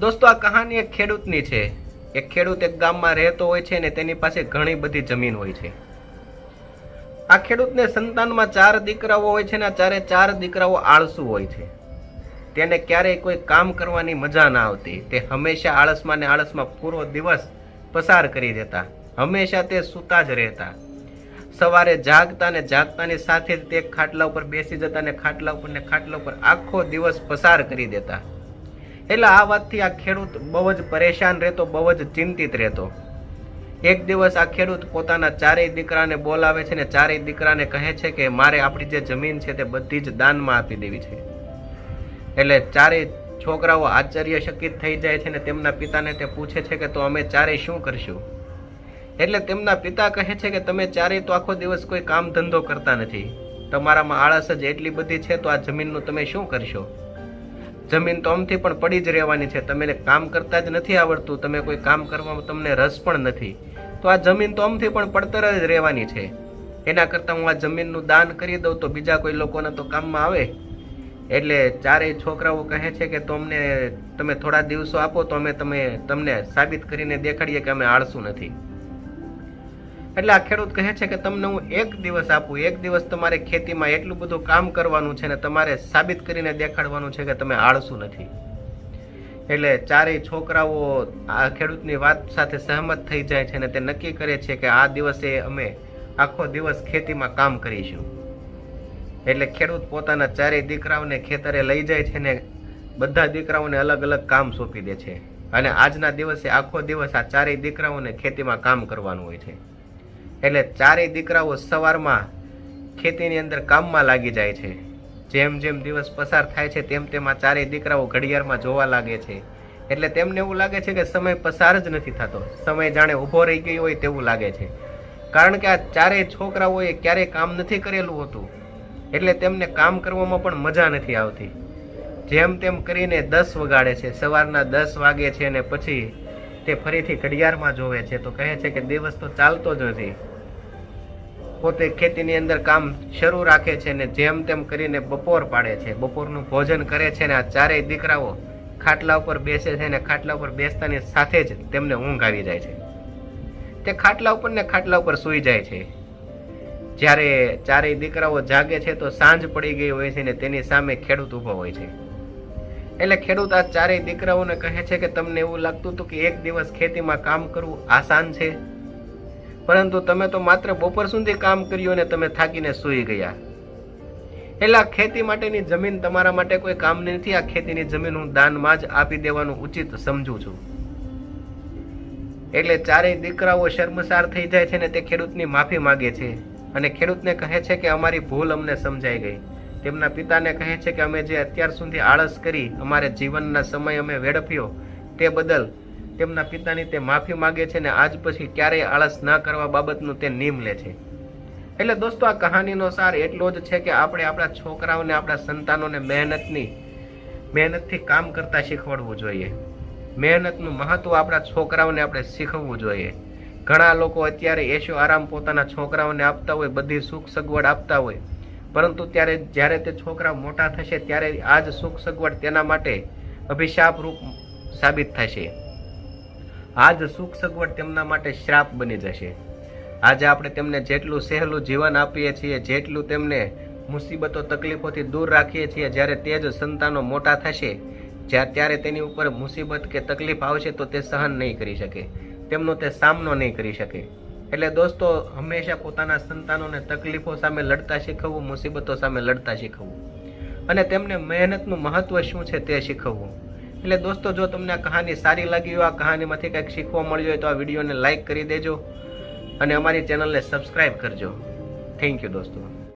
દોસ્તો, આ કહાની એક ખેડૂતની છે. એક ખેડૂત એક ગામમાં રહેતો હોય છે ને તેની પાસે ઘણી બધી જમીન હોય છે. આ ખેડૂતને સંતાનમાં ચાર દીકરાઓ હોય છે ને ચારે ચાર દીકરાઓ આળસુ હોય છે. તેને ક્યારેય કોઈ કામ કરવાની મજા ના આવતી. તે હંમેશા આળસમાં ને આળસમાં પૂરો દિવસ પસાર કરી દેતા. હંમેશા તે સૂતા જ રહેતા. સવારે જાગતા ને જાગતાની સાથે જ તે ખાટલા ઉપર બેસી જતા ને ખાટલા ઉપર ને ખાટલા ઉપર આખો દિવસ પસાર કરી દેતા. એટલે આ વાતથી આ ખેડૂત બહુ જ પરેશાન રહેતો, બહુ જ ચિંતિત રહેતો. એક દિવસ આ ખેડૂત પોતાના ચારેય દીકરાને બોલાવે છે ને ચારેય દીકરાને કહે છે કે મારે આપણી જે જમીન છે તે બધી જ દાનમાં આપી દેવી છે. એટલે ચારેય છોકરાઓ આશ્ચર્યચકિત થઈ જાય છે ને તેમના પિતાને તે પૂછે છે કે તો અમે ચારેય શું કરશું? એટલે તેમના પિતા કહે છે કે તમે ચારેય તો આખો દિવસ કોઈ કામ ધંધો કરતા નથી. તમારામાં આળસ જ એટલી બધી છે તો આ જમીનનું તમે શું કરશો? જમીન તો આમથી પણ પડી જ રહેવાની છે. તમે કામ કરતા જ નથી આવડતું. તમે કોઈ કામ કરવામાં તમને રસ પણ નથી. તો આ જમીન તો આમથી પણ પડતર જ રહેવાની છે. એના કરતાં હું આ જમીનનું દાન કરી દઉં તો બીજા કોઈ લોકોના તો કામમાં આવે? એટલે ચારેય છોકરાઓ કહે છે કે તો અમને તમે થોડા દિવસો આપો તો અમે તમે, તમને સાબિત કરીને દેખાડીએ કે અમે આળસું નથી. એટલે આ ખેડૂત કહે છે કે તમને હું એક દિવસ આપું, એક દિવસ તમારે ખેતીમાં એટલું બધું કામ કરવાનું છે ને તમારે સાબિત કરીને દેખાડવાનું છે કે તમે આળસુ નથી. એટલે ચારેય છોકરાઓ આ ખેડૂતની વાત સાથે સહમત થઈ જાય છે અને તે નક્કી કરે છે કે આ દિવસે અમે આખો દિવસ ખેતીમાં કામ કરીશું. એટલે ખેડૂત પોતાના ચારેય દીકરાઓને ખેતરે લઈ જાય છે ને બધા દીકરાઓને અલગ અલગ કામ સોંપી દે છે. અને આજના દિવસે આખો દિવસ આ ચારેય દીકરાઓને ખેતીમાં કામ કરવાનું હોય છે. એટલે ચારેય દીકરાઓ સવારમાં ખેતીની અંદર કામમાં લાગી જાય છે. જેમ જેમ દિવસ પસાર થાય છે, તેમ તેમ આ ચારેય દીકરાઓ ઘડિયાળમાં જોવા લાગે છે. એટલે તેમને એવું લાગે છે કે સમય પસાર જ નથી થતો. સમય જાણે ઊભો રહી ગયો હોય તેવું લાગે છે. કારણ કે આ ચારેય છોકરાઓએ ક્યારેય કામ નથી કરેલું હોતું. એટલે તેમને કામ કરવામાં પણ મજા નથી આવતી. જેમ તેમ કરીને દસ વગાડે છે. સવારના દસ વાગે છે અને પછી તે ફરીથી ઘડિયાળમાં જોવે છે. તો કહે છે કે દિવસ તો ચાલતો જ નથી. પોતે ખેતીની અંદર કામ શરૂ રાખે છે ને જેમ તેમ કરીને બપોર પાડે છે. બપોરનું ભોજન કરે છે ને આ ચારેય દીકરાઓ ખાટલા ઉપર બેસે છે ને ખાટલા ઉપર બેસતાની સાથે જ તેમને ઊંઘ આવી જાય છે. તે ખાટલા ઉપર ને ખાટલા ઉપર સૂઈ જાય છે. જ્યારે ચારેય દીકરાઓ જાગે છે તો સાંજ પડી ગઈ હોય છે ને તેની સામે ખેડૂત ઊભો હોય છે. એટલે ખેડૂત આ ચારેય દીકરાઓને કહે છે કે તમને એવું લાગતું હતું કે એક દિવસ ખેતીમાં કામ કરવું આસાન છે? પરંતુ તમે તો માત્ર બપોર સુધી કામ કર્યું અને તમે થાકીને સૂઈ ગયા. એટલે આ ખેતી માટેની જમીન તમારા માટે કોઈ કામની નથી, આ ખેતીની જમીન હું દાનમાં જ આપી દેવાનું ઉચિત સમજું છું. એટલે ચારેય દીકરાઓ શર્મસાર થઈ જાય છે ને તે ખેડૂતની માફી માગે છે. અને ખેડૂતને કહે છે કે અમારી ભૂલ અમને સમજાઈ ગઈ. તેમના પિતાને કહે છે કે અમે જે અત્યાર સુધી આળસ કરી અમારે જીવનના સમય અમે વેડફ્યો તે બદલ તેમના પિતાની તે માફી માગે છે ને આજ પછી ક્યારેય આળસ ના કરવા બાબતનું તે નિયમ લે છે. એટલે દોસ્તો, આ કહાનીનો સાર એટલો જ છે કે આપણે આપણા છોકરાઓને, આપણા સંતાનોને મહેનતની, મહેનતથી કામ કરતા શીખવાડવું જોઈએ. મહેનતનું મહત્વ આપણા છોકરાઓને આપણે શીખવવું જોઈએ. ઘણા લોકો અત્યારે એશો આરામ પોતાના છોકરાઓને આપતા હોય, બધી સુખ સગવડ આપતા હોય. પરંતુ ત્યારે જ્યારે તે છોકરા મોટા થશે, ત્યારે આ જ સુખ સગવડ તેના માટે અભિશાપ રૂપ સાબિત થશે. આ જ સુખ સગવડ તેમના માટે શ્રાપ બની જશે. આજે આપણે તેમને જેટલું સહેલું જીવન આપીએ છીએ, જેટલું તેમને મુસીબતો, તકલીફોથી દૂર રાખીએ છીએ, જ્યારે તે જ સંતાનો મોટા થશે, જ્યાં ત્યારે તેની ઉપર મુસીબત કે તકલીફ આવશે, તો તે સહન નહીં કરી શકે. તેમનો તે સામનો નહીં કરી શકે. એટલે દોસ્તો, હંમેશા પોતાના સંતાનોને તકલીફો સામે લડતા શીખવવું, મુસીબતો સામે લડતા શીખવવું. અને તેમને મહેનતનું મહત્વ શું છે તે શીખવવું. એટલે દોસ્તો, જો તમને આ કહાની સારી લાગી હોય, આ કહાનીમાંથી કંઈક શીખવા મળ્યું હોય, તો આ વિડીયોને લાઈક કરી દેજો અને અમારી ચેનલને સબસ્ક્રાઈબ કરજો. થેન્ક યુ દોસ્તો.